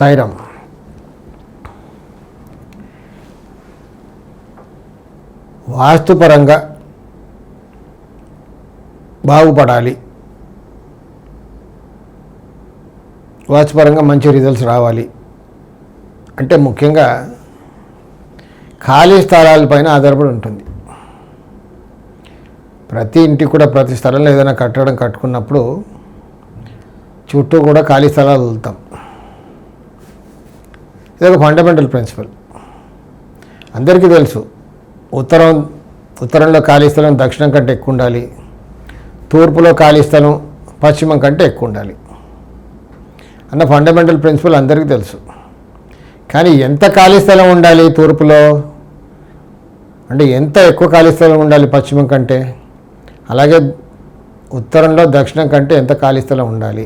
సాయిరామ్ వాస్తుపరంగా బాగుపడాలి. వాస్తుపరంగా మంచి రిజల్ట్స్ రావాలి. అంటే ముఖ్యంగా ఖాళీ స్థలాలపైన ఆధారపడి ఉంటుంది. ప్రతి ఇంటికి కూడా ప్రతి స్థలంలో ఏదైనా కట్టడం కట్టుకున్నప్పుడు చుట్టూ కూడా ఖాళీ స్థలాలు వెళ్తాం. ఇది ఒక ఫండమెంటల్ ప్రిన్సిపల్ అందరికీ తెలుసు ఉత్తరం ఉత్తరంలో ఖాళీ స్థలం దక్షిణం కంటే ఎక్కువ ఉండాలి. తూర్పులో ఖాళీ స్థలం పశ్చిమం కంటే ఎక్కువ ఉండాలి. అన్న ఫండమెంటల్ ప్రిన్సిపల్ అందరికీ తెలుసు. కానీ ఎంత ఖాళీ స్థలం ఉండాలి తూర్పులో? అంటే ఎంత ఎక్కువ ఖాళీ స్థలం ఉండాలి పశ్చిమం కంటే? అలాగే ఉత్తరంలో దక్షిణం కంటే ఎంత ఖాళీ స్థలం ఉండాలి?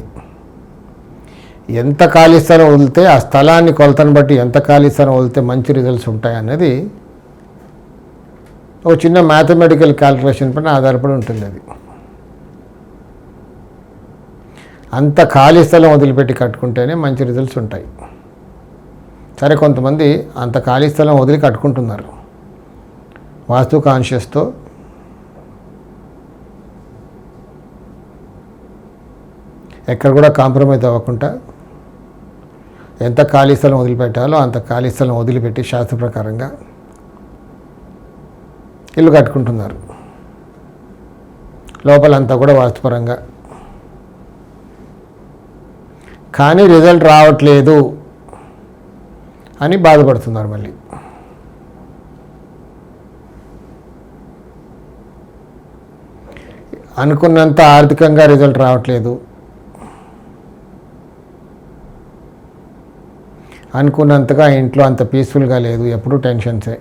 ఎంత ఖాళీ స్థలం వదిలితే ఆ స్థలాన్ని కొలతను బట్టి ఎంత ఖాళీ స్థలం వదిలితే మంచి రిజల్ట్స్ ఉంటాయి అనేది ఒక చిన్న మ్యాథమెటికల్ క్యాల్కులేషన్ పైన ఆధారపడి ఉంటుంది అది. అంత ఖాళీ స్థలం వదిలిపెట్టి కట్టుకుంటేనే మంచి రిజల్ట్స్ ఉంటాయి. సరే కొంతమంది అంత ఖాళీ స్థలం వదిలి కట్టుకుంటున్నారు. వాస్తు కాన్షియస్తో ఎక్కడ కూడా కాంప్రమైజ్ అవ్వకుండా ఎంత ఖాళీ స్థలం వదిలిపెట్టాలో అంత ఖాళీ స్థలం వదిలిపెట్టి శాస్త్ర ప్రకారంగా ఇల్లు కట్టుకుంటున్నారు. లోపలంతా కూడా వాస్తుపరంగా. కానీ రిజల్ట్ రావట్లేదు అని బాధపడుతున్నారు మళ్ళీ. అనుకున్నంత ఆర్థికంగా రిజల్ట్ రావట్లేదు. అనుకున్నంతగా ఇంట్లో అంత పీస్ఫుల్గా లేదు ఎప్పుడూ టెన్షన్సే.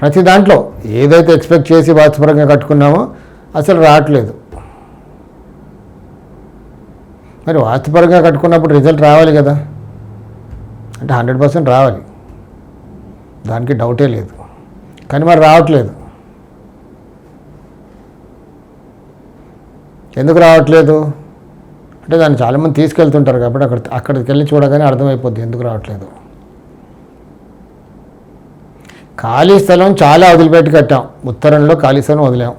ప్రతి దాంట్లో ఏదైతే ఎక్స్పెక్ట్ చేసి వాత్సపరంగా కట్టుకున్నామో అసలు రావట్లేదు. మరి వాస్తుపరంగా కట్టుకున్నప్పుడు రిజల్ట్ రావాలి కదా. అంటే హండ్రెడ్ పర్సెంట్ రావాలి. దానికి డౌటే లేదు. కానీ మరి రావట్లేదు. ఎందుకు రావట్లేదు? అంటే దాన్ని చాలామంది తీసుకెళ్తుంటారు కాబట్టి అక్కడ అక్కడికి వెళ్ళి చూడగానే అర్థమైపోద్ది ఎందుకు రావట్లేదు. ఖాళీ స్థలం చాలా వదిలిపెట్టి కట్టాం. ఉత్తరంలో ఖాళీ స్థలం వదిలాం.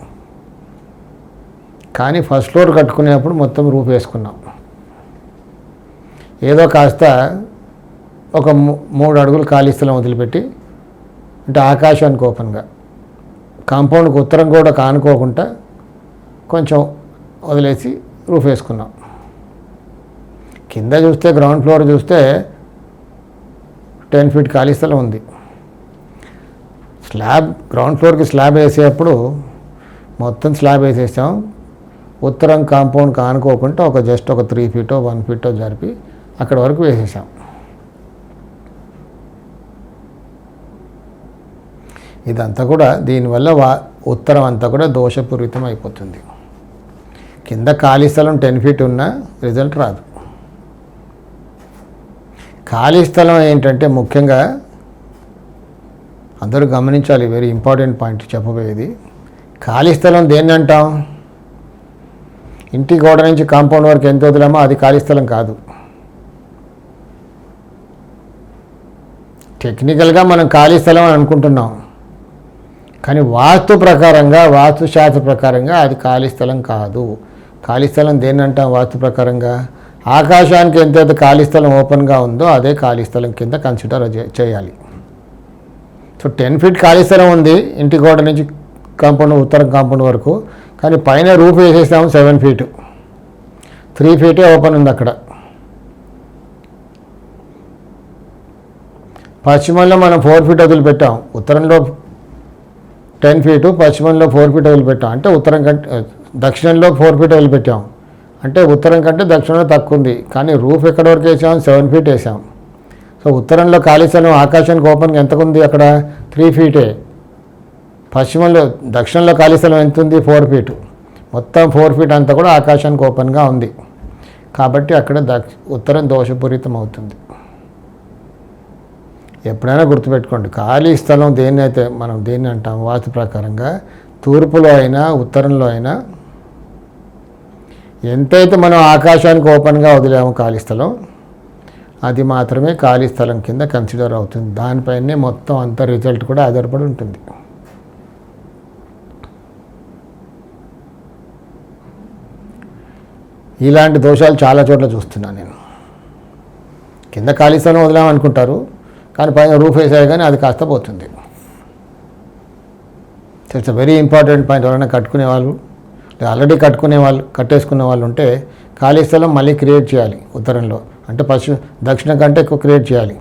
కానీ ఫస్ట్ ఫ్లోర్ కట్టుకునేప్పుడు మొత్తం రూఫ్ వేసుకున్నాం. ఏదో కాస్త ఒక మూ- మూడు అడుగులు ఖాళీ స్థలం వదిలిపెట్టి అంటే ఆకాశానికి ఓపెన్గా. కాంపౌండ్కి ఉత్తరం కూడా కానుకోకుండా కొంచెం వదిలేసి రూఫ్ వేసుకున్నాం. కింద చూస్తే గ్రౌండ్ ఫ్లోర్ చూస్తే టెన్ ఫీట్ ఖాళీ స్థలం ఉంది. స్లాబ్ గ్రౌండ్ ఫ్లోర్కి స్లాబ్ వేసేటప్పుడు మొత్తం స్లాబ్ వేసేసాం. ఉత్తరం కాంపౌండ్ కానుకోకుండా ఒక జస్ట్ ఒక త్రీ ఫీటో వన్ ఫీటో జరిపి అక్కడ వరకు వేసేసాం. ఇదంతా కూడా దీనివల్ల వా ఉత్తరం అంతా కూడా దోషపూరితం అయిపోతుంది కింద ఖాళీ స్థలం టెన్ ఫీట్ ఉన్నా రిజల్ట్ రాదు. ఖాళీ స్థలం ఏంటంటే ముఖ్యంగా అందరూ గమనించాలి వెరీ ఇంపార్టెంట్ పాయింట్ చెప్పబోయేది. ఖాళీ స్థలం దేన్ని అంటాం? ఇంటి గోడ నుంచి కాంపౌండ్ వరకు ఎంత వదిలామో అది ఖాళీ స్థలం కాదు. టెక్నికల్గా మనం ఖాళీ స్థలం అని అనుకుంటున్నాం. కానీ వాస్తు ప్రకారంగా వాస్తుశాస్త్ర ప్రకారంగా అది ఖాళీ స్థలం కాదు. ఖాళీ స్థలం దేన్ని అంటాం వాస్తు ప్రకారంగా? ఆకాశానికి ఎంతైతే ఖాళీ స్థలం ఓపెన్గా ఉందో అదే ఖాళీ స్థలం కింద కన్సిడర్ చేయాలి. సో టెన్ ఫీట్ ఖాళీ స్థలం ఉంది ఇంటి గోడ నుంచి కాంపౌండ్ ఉత్తరం కాంపౌండ్ వరకు. కానీ పైన రూఫ్ వేసేసాము సెవెన్ ఫీట్ త్రీ ఫీటే ఓపెన్ ఉంది అక్కడ. పశ్చిమంలో మనం ఫోర్ ఫీట్ వదిలిపెట్టాం. ఉత్తరంలో టెన్ ఫీటు పశ్చిమంలో ఫోర్ ఫీట్ వదిలిపెట్టాం. అంటే ఉత్తరం కంటే దక్షిణంలో ఫోర్ ఫీట్ వదిలిపెట్టాం. అంటే ఉత్తరం కంటే దక్షిణంలో తక్కువ ఉంది కానీ రూఫ్ ఎక్కడ వరకు వేసాం? సెవెన్ ఫీట్ వేసాం. సో ఉత్తరంలో ఖాళీ స్థలం ఆకాశానికి ఓపెన్గా ఎంతకుంది ఉంది అక్కడ త్రీ ఫీటే పశ్చిమంలో దక్షిణంలో ఖాళీ స్థలం ఎంత ఉంది ఫోర్ ఫీట్ మొత్తం ఫోర్ ఫీట్ అంతా కూడా ఆకాశానికి ఓపెన్గా ఉంది. కాబట్టి అక్కడ దక్ష ఉత్తరం దోషపూరితం అవుతుంది. ఎప్పుడైనా గుర్తుపెట్టుకోండి ఖాళీ స్థలం దేన్నైతే మనం దేన్ని అంటాం వాస్తు ప్రకారంగా తూర్పులో అయినా ఉత్తరంలో అయినా ఎంతైతే మనం ఆకాశానికి ఓపెన్గా వదిలేము ఖాళీ స్థలం అది మాత్రమే ఖాళీ స్థలం కింద కన్సిడర్ అవుతుంది. దానిపైనే మొత్తం అంత రిజల్ట్ కూడా ఆధారపడి ఉంటుంది. ఇలాంటి దోషాలు చాలా చోట్ల చూస్తున్నాను నేను. కింద ఖాళీ స్థలం వదిలామనుకుంటారు కానీ పైన రూఫ్ వేసారు కానీ అది కాస్త పోతుంది. ఇట్స్ వెరీ ఇంపార్టెంట్ పాయింట్ ఎవరైనా కట్టుకునే వాళ్ళు ఆల్రెడీ కట్టుకునే వాళ్ళు కట్టేసుకునే వాళ్ళు ఉంటే ఖాళీ స్థలం మళ్ళీ క్రియేట్ చేయాలి ఉత్తరంలో. అంటే పశ్చిమ దక్షిణ కంటే ఎక్కువ క్రియేట్ చేయాలి.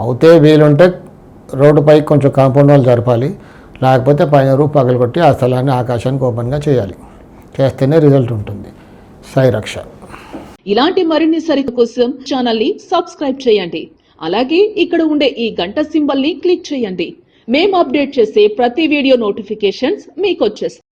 అవుతే వీలుంటే రోడ్డుపై కొంచెం కాంపౌండ్ వాళ్ళు జరపాలి. లేకపోతే పైన రూపు పగలగొట్టి ఆ స్థలాన్ని ఆకాశానికి ఓపెన్గా చేయాలి. చేస్తేనే రిజల్ట్ ఉంటుంది. సాయి రక్ష. ఇలాంటి మరిన్ని సరిత కోసం ఛానల్ని సబ్స్క్రైబ్ చేయండి. అలాగే ఇక్కడ ఉండే ఈ గంట సింబల్ని క్లిక్ చేయండి. మేము అప్డేట్ చేసే ప్రతి వీడియో నోటిఫికేషన్స్ మీకు వచ్చేస్తాయి.